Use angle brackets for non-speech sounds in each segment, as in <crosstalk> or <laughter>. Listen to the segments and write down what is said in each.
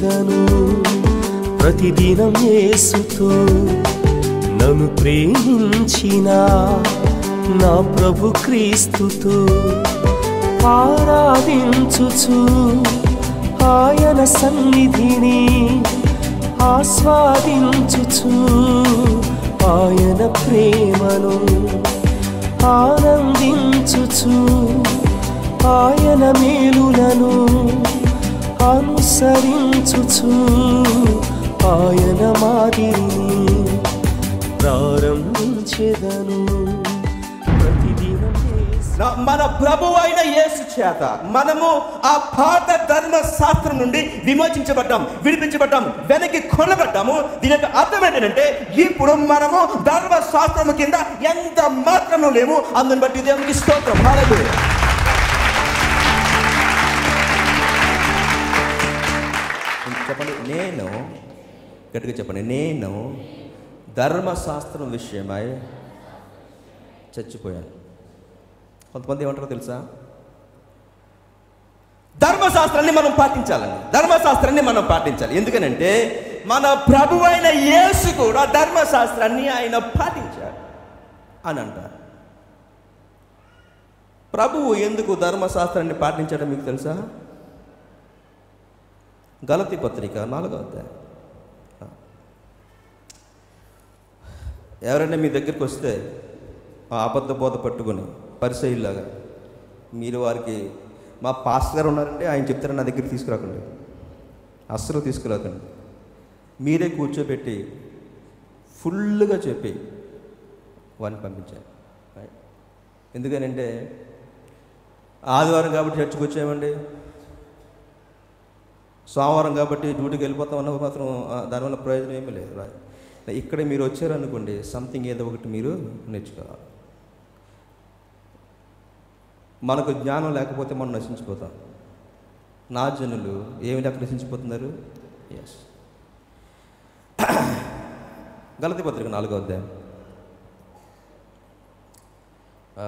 ప్రేమించెదను ప్రతిదినం యేసుతో నన్ను ప్రేమించిన నా ప్రభు క్రీస్తుతో ఆరాధించుచు ఆయన సన్నిధిని ఆస్వాదించుచు ఆయన ప్రేమను ఆనందించుచు ఆయన మేలులను అనుసరించుచు ఆయన మాదిరిని ప్రారంభించేదను మన ప్రభు అయిన యేసు చేత మనము ఆ పాత ధర్మ శాస్త్రం నుండి విమోచించబడ్డాం విడిపించబడ్డాం వెనక్కి కొనబడ్డాము. దీని యొక్క అర్థం ఏంటంటే ఇప్పుడు మనము ధర్మ శాస్త్రము కింద ఎంత మాత్రము లేము అందుని బట్టి దేవునికి స్తోత్రం. నేను గట్టిగా చెప్పండి నేను ధర్మశాస్త్రం విషయమై చచ్చిపోయాను. కొంతమంది ఏమంటారో తెలుసా? ధర్మశాస్త్రాన్ని మనం పాటించాలండి. ధర్మశాస్త్రాన్ని మనం పాటించాలి. ఎందుకనంటే మన ప్రభు అయిన యేసు కూడా ధర్మశాస్త్రాన్ని ఆయన పాటించాడు అని అంటారు. ప్రభువు ఎందుకు ధర్మశాస్త్రాన్ని పాటించడం మీకు తెలుసా? గలతి పత్రిక నాలుగో అధ్యాయం. ఎవరైనా మీ దగ్గరికి వస్తే ఆ అబద్ధ బోధ పట్టుకొని పరిసైలాగా మీరు వారికి మా పాస్టర్ గారు ఉన్నారంటే ఆయన చెప్తారని నా దగ్గరికి తీసుకురాకండి. అస్సలు తీసుకురాకండి. మీరే కూర్చోబెట్టి ఫుల్గా చెప్పి వారిని పంపించారు ఎందుకనంటే ఆదివారం కాబట్టి చర్చకు వచ్చామండి. సోమవారం కాబట్టి డ్యూటీకి వెళ్ళిపోతాం అన్న మాత్రం దానివల్ల ప్రయోజనం ఏమీ లేదు. రా ఇక్కడ మీరు వచ్చారనుకోండి సంథింగ్ ఏదో ఒకటి మీరు నేర్చుకోవాలి. మనకు జ్ఞానం లేకపోతే మనం నశించిపోతాం. నా జనులు ఏమి లేక నశించిపోతున్నారు? ఎస్ <clears throat> గలతి పత్రిక నాలుగో అధ్యాయం ఆ,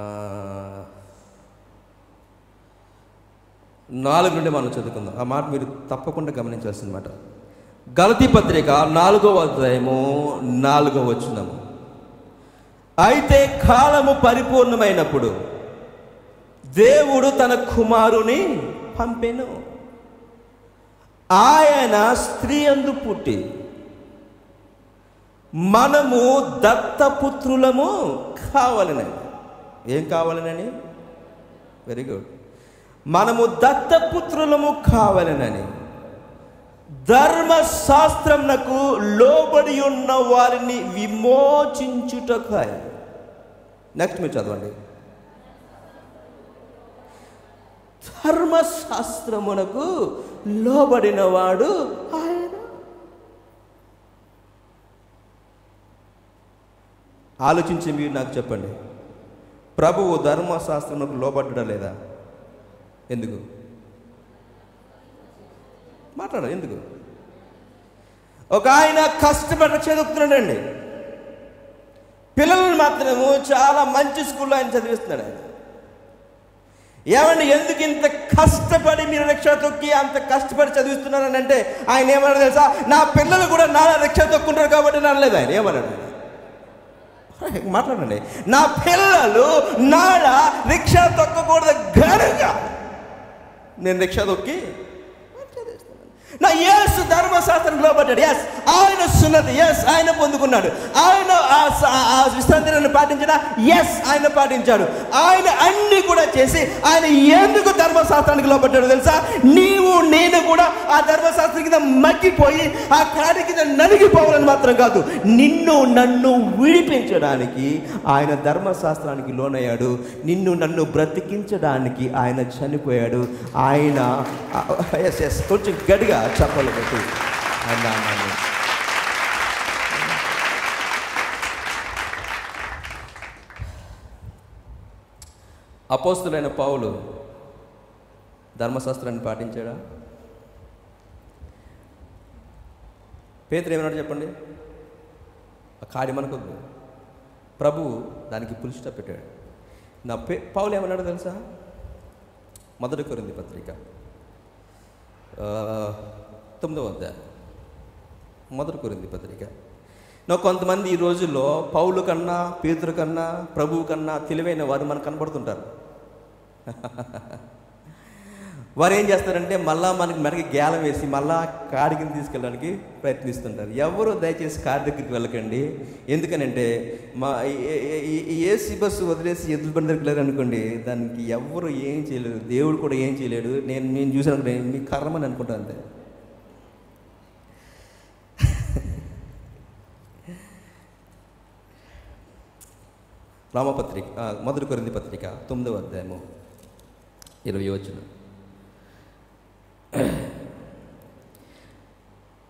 నాలుగు నుండి మనం చదువుకుందాం. ఆ మాట మీరు తప్పకుండా గమనించాల్సిన మాట గలతీ పత్రిక నాలుగో అధ్యాయము నాలుగో వచ్చినము అయితే కాలము పరిపూర్ణమైనప్పుడు దేవుడు తన కుమారుని పంపెను. ఆయన స్త్రీ అందు పుట్టి మనము దత్తపుత్రులము కావాలనని. ఏం కావాలనని? వెరీ గుడ్ మనము దత్తపుత్రులము కావాలనని. ధర్మశాస్త్రంనకు లోబడి ఉన్న వారిని విమోచించుటకాయ నెక్స్ట్ మీరు చదవండి. ధర్మశాస్త్రమునకు లోబడిన వాడు ఆయన. ఆలోచించి మీరు నాకు చెప్పండి. ప్రభువు ధర్మశాస్త్రమునకు లోబడ్డా లేదా? ఎందుకు? మాట్లాడ ఎందుకు? ఒక ఆయన కష్టపడి చదువుతున్నాడండి. పిల్లలను మాత్రము చాలా మంచి స్కూల్లో ఆయన చదివిస్తున్నాడు ఆయన. ఏమండి ఎందుకు ఇంత కష్టపడి మీరు రిక్షా తొక్కి అంత కష్టపడి చదివిస్తున్నారని అంటే ఆయన ఏమన్నాడు తెలుసా? నా పిల్లలు కూడా నాలా రిక్షా తొక్కుంటారు కాబట్టి అనలేదు ఆయన. ఏమన్నాడు? మాట్లాడండి. నా పిల్లలు నాడ రిక్షా తొక్కకూడదు గనుక నేను రిక్షా తొక్కి నా ఎస్ ధర్మశాస్త్రం లోబడ్డాడు. ఎస్ ఆయన సున్నతి. ఎస్ ఆయన పొందుకున్నాడు. ఆయన ఆ ఆ విశ్రాంతిని పాటించిన ఎస్ ఆయన పాటించాడు. ఆయన అన్ని కూడా చేసి ఆయన ఎందుకు ధర్మశాస్త్రానికి లోబడ్డాడు తెలుసా? నీవు నేను కూడా ఆ ధర్మశాస్త్రం కింద మగ్గిపోయి ఆ కాడి కింద నలిగిపోవాలని మాత్రం కాదు. నిన్ను నన్ను విడిపించడానికి ఆయన ధర్మశాస్త్రానికి లోనయ్యాడు. నిన్ను నన్ను బ్రతికించడానికి ఆయన చనిపోయాడు. ఆయన ఎస్ ఎస్ కొంచెం గడిగా చెప్పలు పెట్టి ఆయన అపోస్తులైన పావులు ధర్మశాస్త్రాన్ని పాటించాడా? పేతురు ఏమన్నాడు చెప్పండి? ఆ కాడి మనకొద్దు ప్రభు దానికి పులిష్ట పెట్టాడు. నా పే పావులు ఏమన్నాడు తెలుసా? మొదటి కొరింది పత్రిక. తొమ్మిదవ అధ్యాయం. మొదటి కొరింది పత్రిక. నా కొంతమంది ఈ రోజుల్లో పౌలు కన్నా పేతురు కన్నా ప్రభువు కన్నా తెలివైన వారు మనకు కనబడుతుంటారు. <laughs> వారు ఏం చేస్తారంటే మళ్ళా మనకి మెడకి గేల వేసి మళ్ళా కాడి కింద తీసుకెళ్ళడానికి ప్రయత్నిస్తుంటారు. ఎవరు దయచేసి కారు దగ్గరికి వెళ్ళకండి. ఎందుకనంటే మా ఈ ఏసీ బస్సు వదిలేసి ఎదురు బండి దగ్గర అనుకోండి దానికి ఎవరు ఏం చేయలేరు. దేవుడు కూడా ఏం చేయలేడు. నేను నేను చూసాను మీ కర్మని అనుకుంటాను అంతే. రామపత్రిక మధుర మొదటి కొరింది పత్రిక తొమ్మిదవ అధ్యాయము ఇరవై వచ్చిన <clears throat>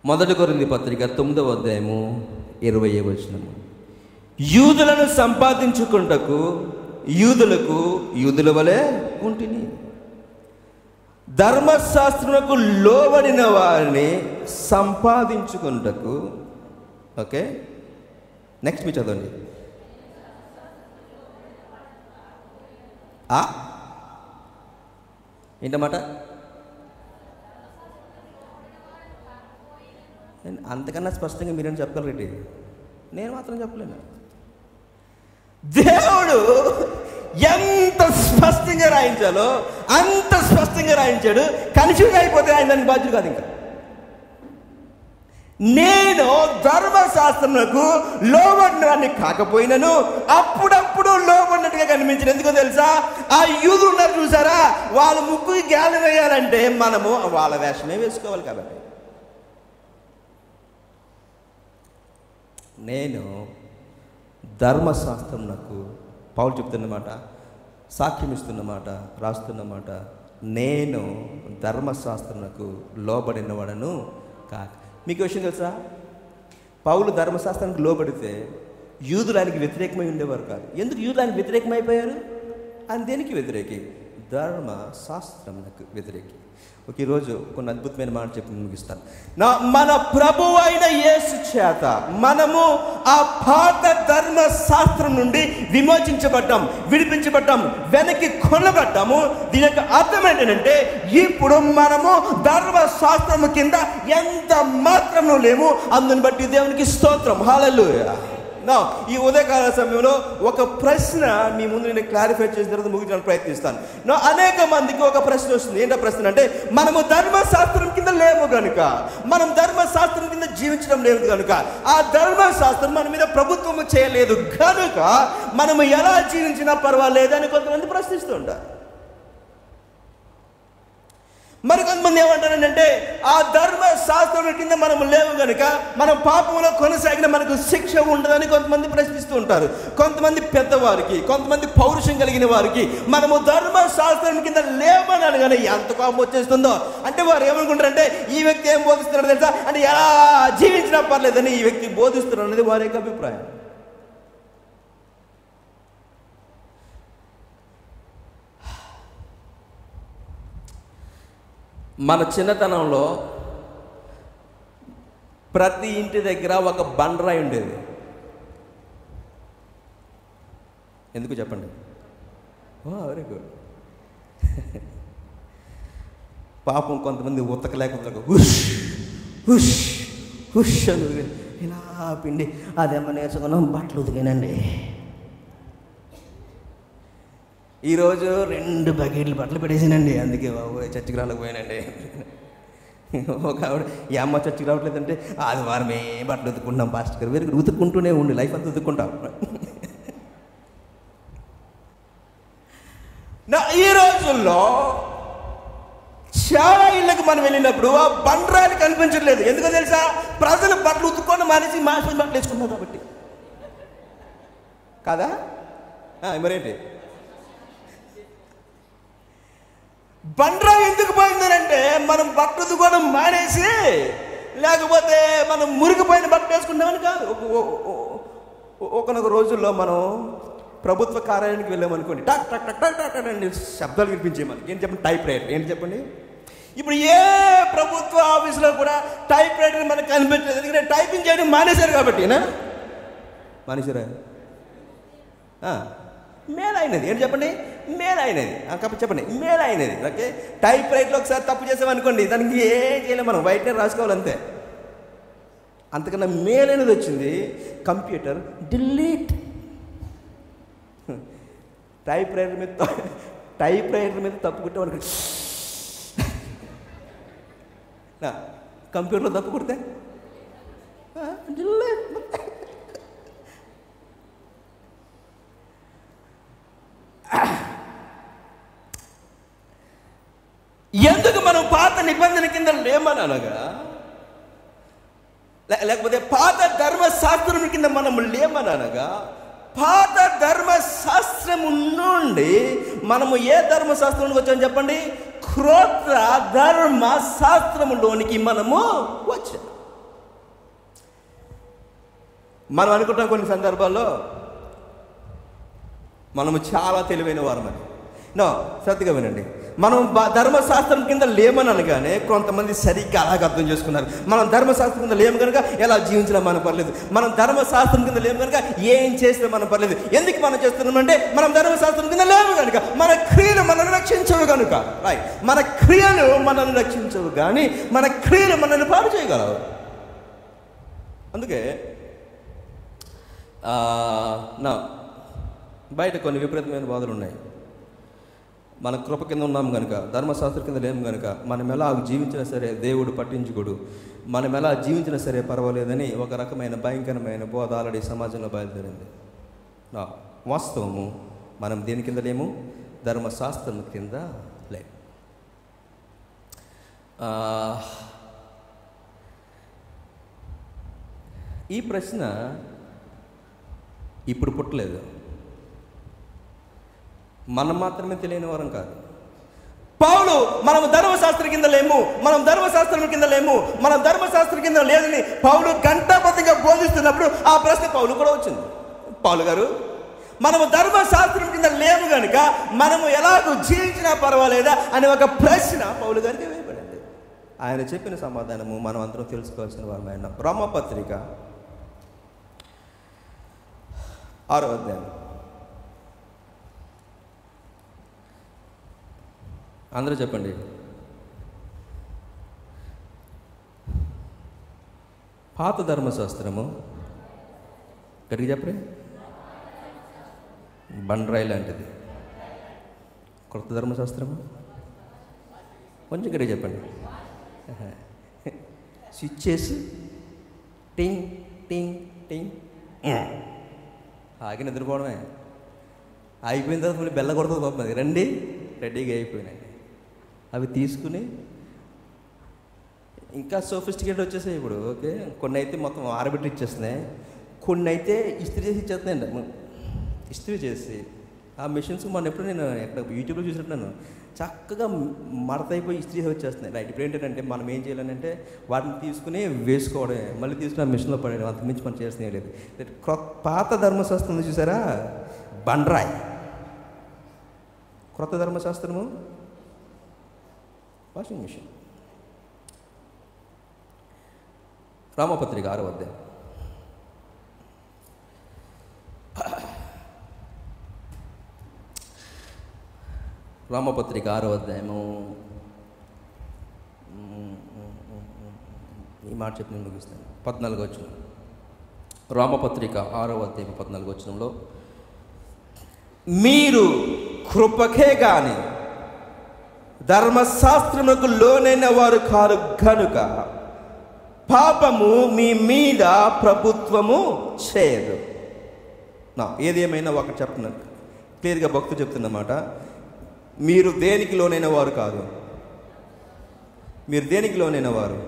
మొదటి కొరింది పత్రిక తొమ్మిదవ అధ్యాయము ఇరవై వచనము. యూదులను సంపాదించుకుంటకు యూదులకు యూదుల వలె ఉంటిని. ధర్మశాస్త్రములకు లోబడిన వారిని సంపాదించుకుంటకు ఓకే? నెక్స్ట్ మీ చదవండి. ఏంటన్నమాట? అంతకన్నా స్పష్టంగా మీరేం చెప్పగలరండి నేను మాత్రం చెప్పలేను. దేవుడు ఎంత స్పష్టంగా రాయించాలో అంత స్పష్టంగా రాయించాడు. కన్ఫ్యూజ్ అయిపోతే ఆయన దానికి బాధ్యుడు కాదు ఇంకా. నేను ధర్మశాస్త్రములకు లోబడినని కాకపోయినను అప్పుడప్పుడు లోబడినట్టుగా కనిపించిన ఎందుకో తెలుసా? ఆ యూదులు ఉన్నారు చూసారా? వాళ్ళ ముక్కు గ్యాలరీ వేయాలంటే మనము వాళ్ళ వేషమే వేసుకోవాలి కాబట్టి. నేను ధర్మశాస్త్రం నాకు పౌలు చెప్తున్నమాట సాక్ష్యం ఇస్తున్నమాట రాస్తున్నమాట నేను ధర్మశాస్త్రంకు లోబడిన వాడను కాక. మీకు విషయం తెలుసా? పౌలు ధర్మశాస్త్రానికి లోబడితే యూదులు ఆయనకి వ్యతిరేకమై ఉండేవారు కాదు. ఎందుకు యూదులు వ్యతిరేకమైపోయారు? ఆయన దేనికి వ్యతిరేకి ధర్మశాస్త్రంకు వ్యతిరేకి. ఒక ఈరోజు కొన్ని అద్భుతమైన మాట చెప్పి ముగిస్తాను. నా మన ప్రభు అయిన యేసు చేత మనము ఆ పాత ధర్మశాస్త్రం నుండి విమోచించబడ్డాం విడిపించబడ్డాం వెనక్కి కొనబడ్డాము. దీని యొక్క అర్థం ఏంటంటే ఇప్పుడు మనము ధర్మశాస్త్రము కింద ఎంత మాత్రము లేము అందుని బట్టి దేవునికి స్తోత్రం. హాలలుయా నా ఈ ఉదయకాల సమయంలో ఒక ప్రశ్న మీ ముందు నేను క్లారిఫై చేసిన తర్వాత ముగించడానికి ప్రయత్నిస్తాను. నా అనేక మందికి ఒక ప్రశ్న వస్తుంది. ఏంటో ప్రశ్న అంటే మనము ధర్మశాస్త్రం కింద లేము కనుక మనం ధర్మశాస్త్రం కింద జీవించడం లేదు కనుక ఆ ధర్మశాస్త్రం మన మీద ప్రభుత్వము చేయలేదు కనుక మనము ఎలా జీవించినా పర్వాలేదు అని కొంతమంది ప్రశ్నిస్తుంటారు మరి కొంతమంది ఏమంటారంటే ఆ ధర్మ శాస్త్రం కింద మనం లేవు కనుక మనం పాపంలో కొనసాగిన మనకు శిక్ష ఉండదని కొంతమంది ప్రశ్నిస్తూ ఉంటారు. కొంతమంది పెద్దవారికి కొంతమంది పౌరుషం కలిగిన వారికి మనము ధర్మ శాస్త్రం కింద లేవని అనగానే ఎంత కోపం వచ్చేస్తుందో. అంటే వారు ఏమనుకుంటారంటే ఈ వ్యక్తి ఏం బోధిస్తున్నాడు తెలుసా? అంటే ఎలా జీవించినా పర్లేదని ఈ వ్యక్తి బోధిస్తున్నాడు అనేది వారి యొక్క అభిప్రాయం. మన చిన్నతనంలో ప్రతి ఇంటి దగ్గర ఒక బండరాయి ఉండేది. ఎందుకు చెప్పండి? వెరీ గుడ్ <laughs> పాపం కొంతమంది ఉతకలేకపోతే హుష్ హుష్ హుష్ అని ఇలా పిండి అదేమో నేర్చుకున్నాం బట్టలు ఉతికానండి. ఈరోజు రెండు బకెట్లు బట్టలు పెట్టేసానండి అందుకే బాబు చర్చికి రాలేకపోయానండి ఒక ఆవిడ ఈ అమ్మ చర్చికి రావట్లేదంటే ఆదివారమే బట్టలు ఉతుకుంటాం పాస్టర్ గారు. వేరే ఉతుక్కుంటూనే ఉండి లైఫ్ అంతా ఉతుక్కుంటాం. నా ఈ రోజుల్లో చాలా ఇళ్ళకి మనం వెళ్ళినప్పుడు ఆ బండరాలు కనిపించట్లేదు. ఎందుకో తెలుసా? ప్రజలు బట్టలు ఉతుక్కొని మానేసి మాసిన బట్టలు వేసుకున్నారు కాబట్టి. కాదా? మరేంటి? బండ్రా ఎందుకు పోయిందనంటే మనం బట్టలు కూడా మానేసి లేకపోతే మనం మురిగిపోయిన బట్ట వేసుకుంటామని కాదు. ఒకనొక రోజుల్లో మనం ప్రభుత్వ కార్యాలయానికి వెళ్ళామనుకోండి టక్ టక్ టక్ టక్ టక్ అని శబ్దాలు వినిపించే మనకి. ఏం చెప్పండి? టైప్ రైటర్ ఏంటి చెప్పండి? ఇప్పుడు ఏ ప్రభుత్వ ఆఫీసులో కూడా టైప్ రైటర్ మనకు కనిపించలేదు. ఎందుకంటే టైపింగ్ చేయడం మానేశారు కాబట్టి మానేశారా? మేలైనది. ఏంటి చెప్పండి? మేలైనది. ఆ, కాబట్టి చెప్పండి. మేలైనది. ఓకే? టైప్ రైట్లో ఒకసారి తప్పు చేసామనుకోండి దానికి ఏం చేయలేము మనం. వైట్నే రాసుకోవాలి అంతే. అంతకన్నా మేలైనది వచ్చింది కంప్యూటర్ డిలీట్. టైప్ రైటర్ మీద టైప్ రైటర్ మీద తప్పు మనకు <laughs> కంప్యూటర్లో తప్పు కొడితే ఆ, delete. ఎందుకు మనం పాత నిబంధన కింద లేమని అనగా? లే- లేకపోతే పాత ధర్మశాస్త్రం కింద మనం లేమని అనగా పాత ధర్మశాస్త్రము నుండి మనము ఏ ధర్మశాస్త్రంలోకి వచ్చామని చెప్పండి? క్రోత్ర ధర్మ శాస్త్రములోనికి మనము వచ్చాం. మనం అనుకుంటాం కొన్ని సందర్భాల్లో మనము చాలా తెలివైన వారమని. నో శ్రద్ధగా వినండి. మనం ధర్మశాస్త్రం కింద లేమని అనగానే కొంతమంది సరిగ్గా అలాగే అర్థం చేసుకున్నారు. మనం ధర్మశాస్త్రం కింద లేము కనుక ఎలా జీవించినా మనం పర్లేదు. మనం ధర్మశాస్త్రం కింద లేము కనుక ఏం చేసినా మనం పర్లేదు. ఎందుకు మనం చేస్తున్నామంటే మనం ధర్మశాస్త్రం కింద లేము కనుక మన క్రియలు మనల్ని రక్షించవు కనుక రైట్ మన క్రియలు మనల్ని రక్షించవు కానీ మన క్రియలు మనల్ని పాడు చేయగలవు. అందుకే నా బయట కొన్ని విపరీతమైన బాధలు ఉన్నాయి మన కృప కింద ఉన్నాం కనుక ధర్మశాస్త్రం కింద లేము కనుక మనం ఎలా జీవించినా సరే దేవుడు పట్టించుకోడు. మనం ఎలా జీవించినా సరే పర్వాలేదని ఒక రకమైన భయంకరమైన బోధ ఆల్రెడీ సమాజంలో బయలుదేరింది. వాస్తవము మనం దేని కింద లేము? ధర్మశాస్త్రం కింద లేము. ఈ ప్రశ్న ఇప్పుడు పుట్టలేదు. మనం మాత్రమే తెలియని వారం కాదు. పౌలు మనం ధర్మశాస్త్రం కింద లేము మనం ధర్మశాస్త్రం కింద లేము మనం ధర్మశాస్త్రం కింద లేదని పౌలు గంటాపతిగా బోధిస్తున్నప్పుడు ఆ ప్రశ్న పౌలు కూడా వచ్చింది. పౌలు గారు మనము ధర్మశాస్త్రం కింద లేము కనుక మనము ఎలాగో జీవించినా పర్వాలేదా అనే ఒక ప్రశ్న పౌలు గారికి వేయబడింది. ఆయన చెప్పిన సమాధానము మనం అందరం తెలుసుకోవాల్సిన వారు ఆయన బ్రహ్మపత్రిక ఆరో అధ్యాయం. అందరూ చెప్పండి. పాత ధర్మశాస్త్రము గట్టిగా చెప్పరే? బండ్రాయి లాంటిది. కొత్త ధర్మశాస్త్రము? కొంచెం గట్టిగా చెప్పండి. స్విచ్ చేసి టింగ్ టింగ్ టింగ్. ఆగి నిద్రపోవడమే. అయిపోయిన తర్వాత మళ్ళీ బెల్ల కొడుతుంది పాపం అది. రండి. రెడీగా అయిపోయినాయి. అవి తీసుకుని ఇంకా సోఫిస్టికేట్ వచ్చేసాయి ఇప్పుడు ఓకే? కొన్ని అయితే మొత్తం ఆరబెట్టి ఇచ్చేస్తున్నాయి. కొన్ని అయితే ఇస్త్రీ చేసి ఇచ్చేస్తున్నాయండి ఇస్త్రీ చేసి. ఆ మిషన్స్ మొన్న ఎప్పుడు నేను ఎక్కడ యూట్యూబ్లో చూసినట్టున్నాను. చక్కగా మడతైపోయి అయిపోయి ఇస్త్రీ వచ్చేస్తున్నాయి. రైట్ ఇప్పుడు ఏంటంటే మనం ఏం చేయాలంటే వాటిని తీసుకుని వేసుకోవడమే. మళ్ళీ తీసుకుని ఆ మిషన్లో పడేయడం. అంత మించి మనం చేస్తూనే లేదు. పాత ధర్మశాస్త్రం చూసారా? బండ్రాయ్. క్రొత్త ధర్మశాస్త్రము? వాషింగ్ మిషన్ రామపత్రిక ఆరో అధ్యాయం రామపత్రిక ఆరో అధ్యాయము ఈ మాట చెప్పి నేను ముగిస్తాను. పద్నాలుగు వచ్చిన రామపత్రిక ఆరో అధ్యాయం పద్నాలుగు వచ్చినంలో మీరు కృపకే కానీ ధర్మశాస్త్రములకు లోనైన వారు కారు కనుక పాపము మీ మీద ప్రభుత్వము చేయదు. నా ఏదేమైనా ఒకటి చెప్తున్నాను క్లియర్గా భక్తు చెప్తున్నమాట. మీరు దేనికి లోనైన వారు కాదు మీరు దేనికి లోనైన వారు?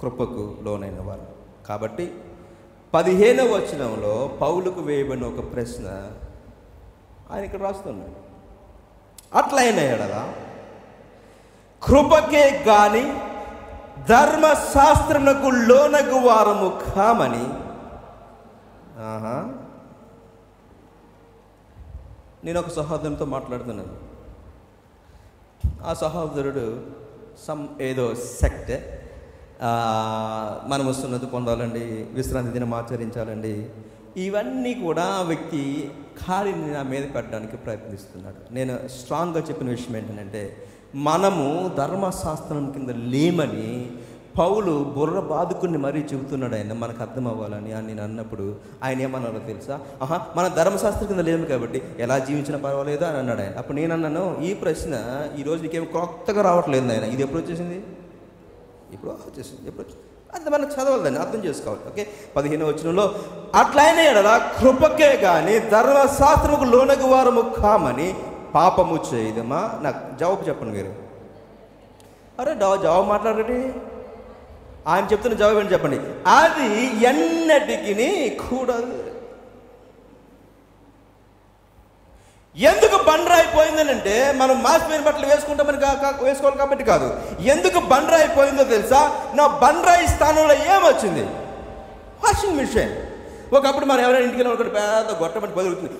కృపకు లోనైన వారు. కాబట్టి పదిహేనవ వచనంలో పౌలకు వేయబడిన ఒక ప్రశ్న ఆయన ఇక్కడ రాస్తున్నాడు. అట్లయిన ఎడలా కృపకే గాని ధర్మశాస్త్రమునకు లోనగు వారము కామని. ఆహా. నేను ఒక సహోదరునితో మాట్లాడుతున్నాను. ఆ సహోదరుడు సమ్ ఏదో సెక్ట్. మనం వస్తున్నది పొందాలండి విశ్రాంతి దినం ఆచరించాలండి. ఇవన్నీ కూడా ఆ వ్యక్తి కాలిని నా మీద పెట్టడానికి ప్రయత్నిస్తున్నాడు. నేను స్ట్రాంగ్గా చెప్పిన విషయం ఏంటంటే మనము ధర్మశాస్త్రం కింద లేమని పౌలు బుర్ర బాదుకుని మరీ చెబుతున్నాడు ఆయన మనకు అర్థం అవ్వాలని అని నేను అన్నప్పుడు ఆయన ఏమన్నారో తెలుసా? ఆహా మన ధర్మశాస్త్రం కింద లేము కాబట్టి ఎలా జీవించినా పర్వాలేదు అని అన్నాడు ఆయన. అప్పుడు నేను అన్నాను ఈ ప్రశ్న ఈరోజు నీకేం కొత్తగా రావట్లేదు ఆయన ఇది ఎప్పుడు వచ్చేసింది? ఇప్పుడు వచ్చేసింది ఎప్పుడు వచ్చింది అది మనం చదవాలని అర్థం చేసుకోవాలి ఓకే? పదిహేను వచనంలో అట్లయినా ఎడల కృపకే కానీ ధర్మశాస్త్రముకు లోనగు వారము కామని పాపము చేయదమా? నాకు జవాబు చెప్పండి మీరు. అరే జవాబు మాట్లాడండి ఆయన చెప్తున్న జవాబు ఏంటి చెప్పండి? అది ఎన్నటికి కూడదు. ఎందుకు బండరాయిపోయిందనంటే మనం మాసిపోయిన బట్టలు వేసుకుంటామని వేసుకోవాలి కాబట్టి కాదు. ఎందుకు బండరాయిపోయిందో తెలుసా? నా బండరాయి స్థానంలో ఏమొచ్చింది? Washing machine. ఒకప్పుడు మనం ఎవరైనా ఇంటికి వెళ్ళి ఒకటి పెద్ద గొట్టమని పదులుతుంది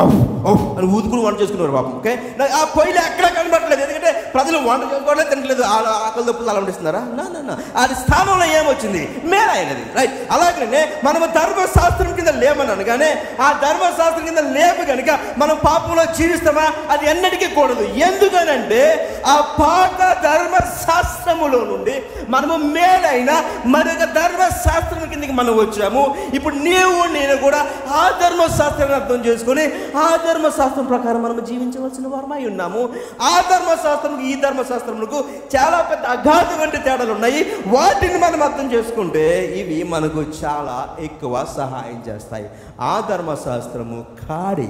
అని ఊదుకుని వంట చేసుకున్నారు పాపం ఓకే? ఆ పొయ్యిలు ఎక్కడ కనబడట్లేదు. ఎందుకంటే ప్రజలు వంట చేసుకోవట్లేదు తినట్లేదు. ఆకలి దప్పులు అలవడిస్తున్నారా నా నా అది స్థానంలో ఏమొచ్చింది? మేలైనది రైట్? అలాగనే మనము ధర్మశాస్త్రం కింద లేమని అనగానే ఆ ధర్మశాస్త్రం కింద లేపు కనుక మనం పాపంలో జీవిస్తామా? అది ఎన్నటికీ కూడదు. ఎందుకనంటే ఆ పాత ధర్మశాస్త్రములో నుండి మనము మేలైన మరొక ధర్మశాస్త్రం కిందకి మనం వచ్చాము. ఇప్పుడు నీవు నేను కూడా ఆ ధర్మశాస్త్రాన్ని అర్థం చేసుకొని ఆ ధర్మశాస్త్రం ప్రకారం మనం జీవించవలసిన వారమై ఉన్నాము. ఆ ధర్మశాస్త్రం ఈ ధర్మశాస్త్రములకు చాలా పెద్ద అగాధమైన తేడాలు ఉన్నాయి వాటిని మనం అర్థం చేసుకుంటే ఇవి మనకు చాలా ఎక్కువ సహాయం చేస్తాయి. ఆ ధర్మశాస్త్రము కాడి.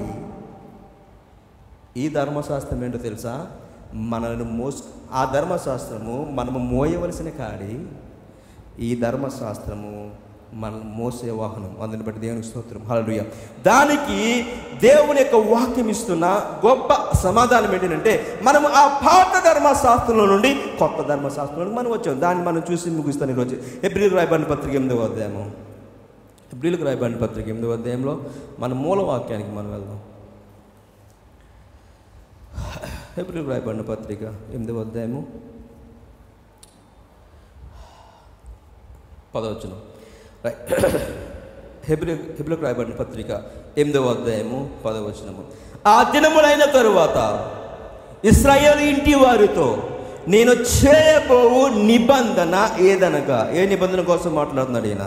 ఈ ధర్మశాస్త్రం ఏంటో తెలుసా? మనల్ని మోస్ ఆ ధర్మశాస్త్రము మనము మోయవలసిన కాడి. ఈ ధర్మశాస్త్రము మనం మోసే వాహనం. అందుని బట్టి దేవునికి స్తోత్రం. హలడుయ దానికి దేవుని యొక్క వాక్యం ఇస్తున్న గొప్ప సమాధానం ఏంటంటే మనము ఆ పాత ధర్మశాస్త్రంలో నుండి కొత్త ధర్మశాస్త్రంలోకి మనం వచ్చాం. దాన్ని మనం చూసి ముగిస్తాను ఈరోజు. ఎబ్రిల్ రాయబడిన పత్రిక ఎనిమిదవ అధ్యాయము. ఎబ్రిల్కి రాయబడిన పత్రిక ఎనిమిదవ అధ్యాయంలో మన మూల వాక్యానికి మనం వెళ్దాం. ఏప్రిల్ రాయబడిన పత్రిక ఎనిమిదవ అధ్యాయము. పదవచనం. హెబ్రి హెబ్రిలకు <coughs> రాయబడిన పత్రిక ఎనిమిదవ అధ్యాయము పదవచనము ఆ దినములైన తరువాత ఇస్రాయేల్ ఇంటి వారితో నేను చేయబోవు నిబంధన ఏదనగా? ఏ నిబంధన కోసం మాట్లాడుతున్నాడు ఈయన?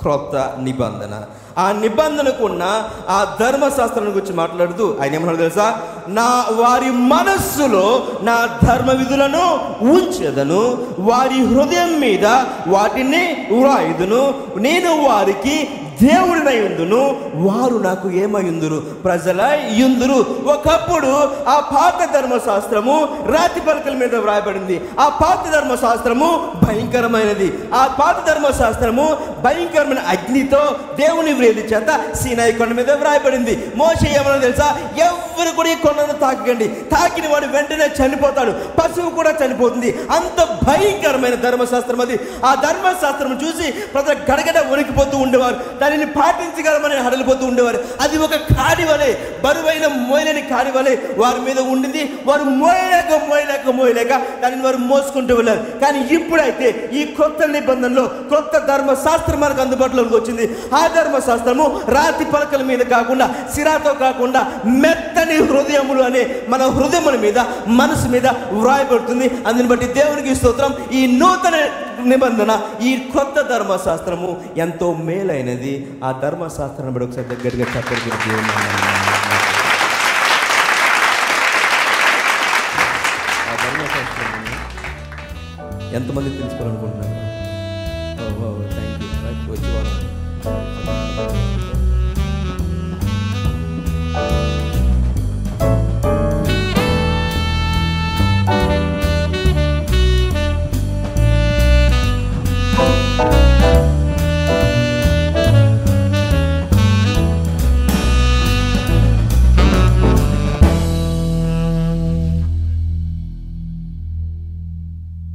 క్రొత్త నిబంధన. ఆ నిబంధనకున్న ఆ ధర్మశాస్త్రం గురించి మాట్లాడుతూ ఆయన ఏమన్నాడు తెలుసా? నా వారి మనస్సులో నా ధర్మ విధులను ఉంచెదను వారి హృదయం మీద వాటిని వ్రాయుదును నేను వారికి దేవుడినై ఉందును వారు నాకు ఏమయుందురు? ప్రజల యుందురు. ఒకప్పుడు ఆ పాత ధర్మశాస్త్రము రాతి పలకల మీద వ్రాయబడింది. ఆ పాత ధర్మశాస్త్రము భయంకరమైనది. ఆ పాత ధర్మశాస్త్రము భయంకరమైన అగ్నితో దేవుని వ్రేది చేత సీనాయి కొండ మీద వ్రాయబడింది. మోస ఏమన్నా తెలుసా? ఎవరు కూడా ఈ కొండను తాకండి తాకిన వాడు వెంటనే చనిపోతాడు. పశువు కూడా చనిపోతుంది. అంత భయంకరమైన ధర్మశాస్త్రం అది. ఆ ధర్మశాస్త్రం చూసి ప్రజలు గడగడ ఉరికిపోతూ ఉండేవారు. దానిని పాటించగలమని హడలిపోతూ ఉండేవారు. అది ఒక కాడి వలె బరువైన మోయలేని కాడి వలె వారి మీద ఉండింది వారు మోయలేక మోయలేక మోయలేక దానిని వారు మోసుకుంటూ వెళ్ళారు. కానీ ఇప్పుడైతే ఈ కొత్త నిబంధనలో కొత్త ధర్మశాస్త్రం మనకు అందుబాటులోకి వచ్చింది. ఆ ధర్మశాస్త్రము రాతి పలకల మీద కాకుండా సిరాతో కాకుండా మెత్తని హృదయములు అనే మన హృదయముల మీద మనసు మీద వ్రాయబడుతుంది. అందుని బట్టి దేవునికి స్తోత్రం. ఈ నూతన నిబంధన ఈ కొత్త ధర్మశాస్త్రము ఎంతో మేలైనది. ఆ ధర్మశాస్త్రాన్ని బట్టి ఒకసారి దగ్గరగా చెప్పడానికి ఆ ధర్మశాస్త్రాన్ని ఎంతమంది తెలుసుకోవాలనుకుంటున్నారు? థ్యాంక్ యూ వచ్చి